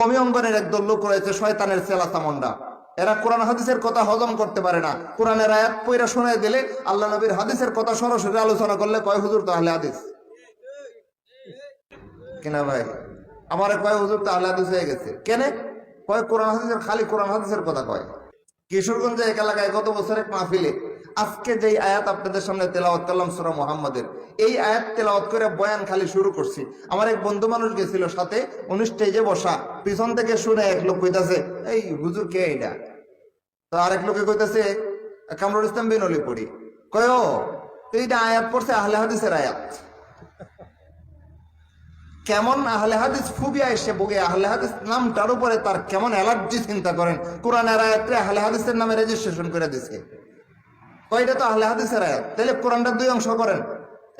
কমি অঙ্গনের একদল লোক রয়েছে শয়তানের সেলা চামন্ডা এরা কোরআন হাদিসের কথা হজম করতে পারে না। কোরআনের আয়াত পয়রা শোনায় দিলে আল্লাহ নবীর হাদিসের কথা সরাসরি আলোচনা করলে কয়, হুজুর, তাহলে হাদিস? কিনা ভাই? আমার কয়, হুজুর, তাহলে হাদিস হয়ে গেছে। কেনে? কয়, কোরআন হাদিসের, খালি কোরআন হাদিসের কথা কয়। কিশোরগঞ্জে এক এলাকায় গত বছর মাহফিলে আজকে যেই আয়াত আপনাদের সামনে তেলাওয়াত করলাম সুরা মোহাম্মদের, এই আয়াত তেলাওয়াত করে বয়ান খালি শুরু করছি। আমার এক বন্ধু মানুষ গেছিল সাথে, উনি স্টেজে বসা, পিছন থেকে শুনে এক লোক কইতাছে, এই হুজুর কে এইটা তো আরেক লোকে কইতাছে, কামরুল ইসলাম বিনলি পড়ি। কয় এইটা আয়াত পড়ছে আহলে হাদিসের আয়াত। কেমন আহলে হাদিস ফুবিয়া এসে বগে আহলে হাদিস নামটার উপরে তার কেমন অ্যালার্জি চিন্তা করেন। কোরআনের আয়াতে আহলে হাদিসের নামে রেজিস্ট্রেশন করে দিছে। কয়টা তো আহলে হাদিসের আয়াত। তাহলে কোরআনটা দুই অংশ করেন।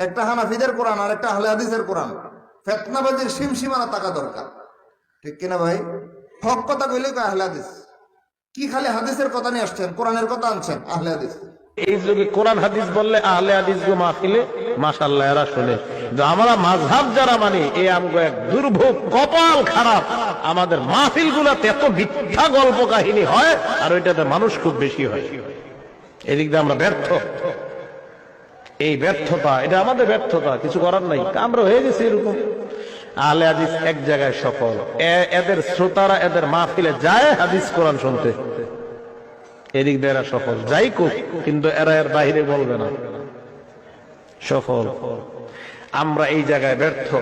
একটা হানাফিদের কোরআন আর একটা আহলে হাদিসের কোরআন। ফেতনাবাজির সীম সীমানা দরকার। ঠিক কিনা ভাই? হক কথা কইলে আহলে হাদিস। কি খালি হাদিসের কথা নিয়ে আসছেন? কোরআনের কথা আনছেন, আহলে হাদিস। এই যুগে কোরআন হাদিস বললে আহলে হাদিস গো মাহফিলে? এরা শুনে। আমরা মাঝহাব যারা মানি এই আমগো এক দুর্ভোগ কপাল খারাপ। আমাদের মাহফিল গুলাতে এত মিথ্যা গল্প কাহিনী হয়, আর ওইটাতে মানুষ খুব বেশি হয়। এদিক দিয়ে আমরা ব্যর্থ। এই ব্যর্থতা, এটা আমাদের ব্যর্থতা, কিছু করার নাই। আমরা হয়ে গেছি এরকম। আহলে হাদিস এক জায়গায় সফল। এদের শ্রোতারা এদের মাহফিলে যায় হাদিস, কোরআন শুনতে। এদিক দিয়ে এরা সফল। যাই কুক কিন্তু এরা এর বাহিরে বলবে না। সফল। আমরা এই জায়গায় ব্যর্থ।